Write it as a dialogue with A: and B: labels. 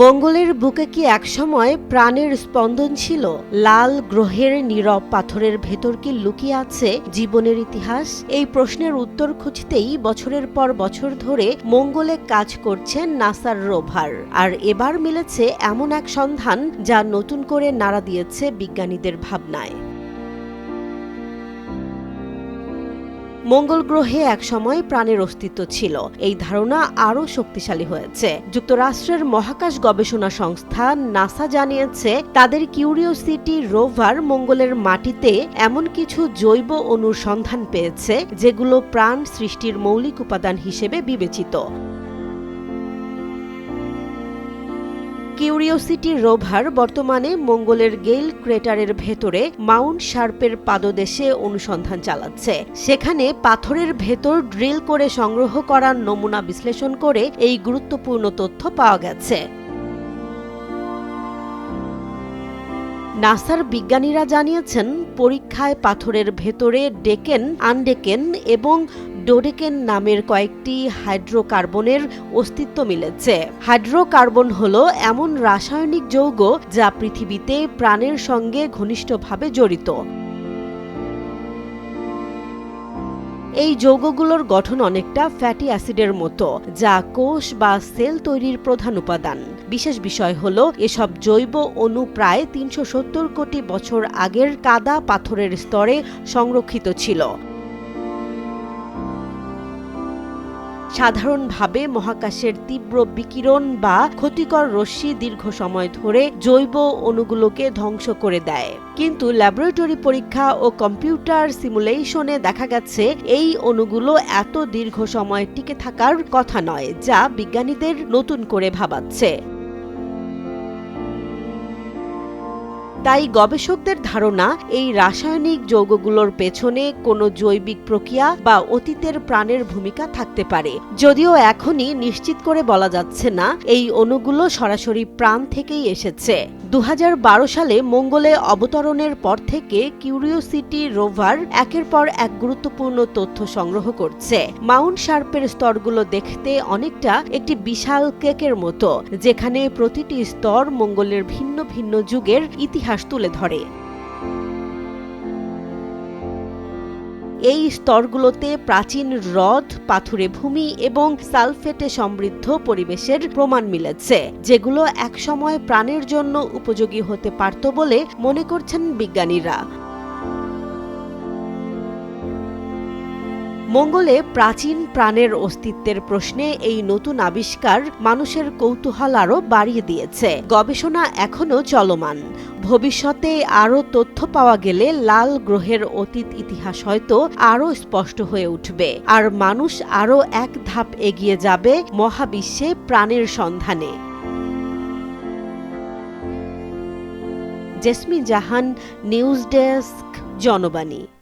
A: মঙ্গলের বুকে কি একসময় প্রাণের স্পন্দন ছিল? লাল গ্রহের নীরব পাথরের ভেতর কি লুকিয়ে আছে জীবনের ইতিহাস? এই প্রশ্নের উত্তর খুঁজতেই বছরের পর বছর ধরে মঙ্গলে কাজ করছেন নাসার রোভার। আর এবার মিলেছে এমন এক সন্ধান যা নতুন করে নাড়া দিয়েছে বিজ্ঞানীদের ভাবনায়। মঙ্গল গ্রহে একসময় প্রাণের অস্তিত্ব ছিল। এই ধারণা আরও শক্তিশালী হয়েছে। যুক্তরাষ্ট্রের মহাকাশ গবেষণা সংস্থা নাসা জানিয়েছে, তাদের কিউরিওসিটি রোভার মঙ্গলের মাটিতে এমন কিছু জৈব অনুসন্ধান পেয়েছে, যেগুলো প্রাণ সৃষ্টির মৌলিক উপাদান হিসেবে বিবেচিত। কিউরিওসিটি রোভার বর্তমানে মঙ্গলের গেইল ক্রেটারের ভেতরে মাউন্ট শার্পের পাদদেশে অনুসন্ধান চালাচ্ছে। সেখানে পাথরের ভেতর ড্রিল করে সংগ্রহ করার নমুনা বিশ্লেষণ করে এই গুরুত্বপূর্ণ তথ্য পাওয়া গেছে। নাসার বিজ্ঞানীরা জানিয়েছেন, পরীক্ষায় পাথরের ভেতরে ডেকেন, আনডেকেন এবং ডোডেকেন নামের কয়েকটি হাইড্রোকার্বনের অস্তিত্ব মিলেছে। হাইড্রোকার্বন হল এমন রাসায়নিক যৌগ যা পৃথিবীতে প্রাণের সঙ্গে ঘনিষ্ঠভাবে জড়িত। এই যৌগগুলোর গঠন অনেকটা ফ্যাটি অ্যাসিডের মতো, যা কোষ বা সেল তৈরির প্রধান উপাদান। বিশেষ বিষয় হল, এসব জৈব অণু প্রায় তিনশো সত্তর কোটি বছর আগের কাদা পাথরের স্তরে সংরক্ষিত ছিল। সাধারণভাবে মহাকাশের তীব্র বিকিরণ বা ক্ষতিকর রশ্মি দীর্ঘ সময় ধরে জৈব অণুগুলোকে ধ্বংস করে দেয়। কিন্তু ল্যাবরেটরি পরীক্ষা ও কম্পিউটার সিমুলেশনে দেখা গেছে, এই অণুগুলো এত দীর্ঘ সময় টিকে থাকার কথা নয়, যা বিজ্ঞানীদের নতুন করে ভাবাচ্ছে। তাই গবেষকদের ধারণা, এই রাসায়নিক যৌগগুলোর পেছনে কোনো জৈবিক প্রক্রিয়া বা অতীতের প্রাণের ভূমিকা থাকতে পারে। যদিও এখনই নিশ্চিত করে বলা যাচ্ছে না, এই অণুগুলো সরাসরি প্রাণ থেকেই এসেছে। দু হাজার বারো সালে মঙ্গলে অবতরণের পর থেকে কিউরিওসিটি রোভার একের পর এক গুরুত্বপূর্ণ তথ্য সংগ্রহ করছে। মাউন্ট শার্পের স্তরগুলো দেখতে অনেকটা একটি বিশাল কেকের মতো, যেখানে প্রতিটি স্তর মঙ্গলের ভিন্ন ভিন্ন যুগের ইতিহাস তুলে ধরে। এই স্তরগুলোতে প্রাচীন হ্রদ, পাথুরে ভূমি এবং সালফেটে সমৃদ্ধ পরিবেশের প্রমাণ মিলেছে, যেগুলো একসময় প্রাণের জন্য উপযোগী হতে পারত বলে মনে করছেন বিজ্ঞানীরা। মঙ্গলে প্রাচীন প্রাণের অস্তিত্বের প্রশ্নে এই নতুন আবিষ্কার মানুষের কৌতূহল আরও বাড়িয়ে দিয়েছে। গবেষণা এখনও চলমান। ভবিষ্যতে আরও তথ্য পাওয়া গেলে লাল গ্রহের অতীত ইতিহাস হয়তো আরও স্পষ্ট হয়ে উঠবে। আর মানুষ আরও এক ধাপ এগিয়ে যাবে মহাবিশ্বে প্রাণের সন্ধানে। Jasmin Jahan, news desk, Janobani.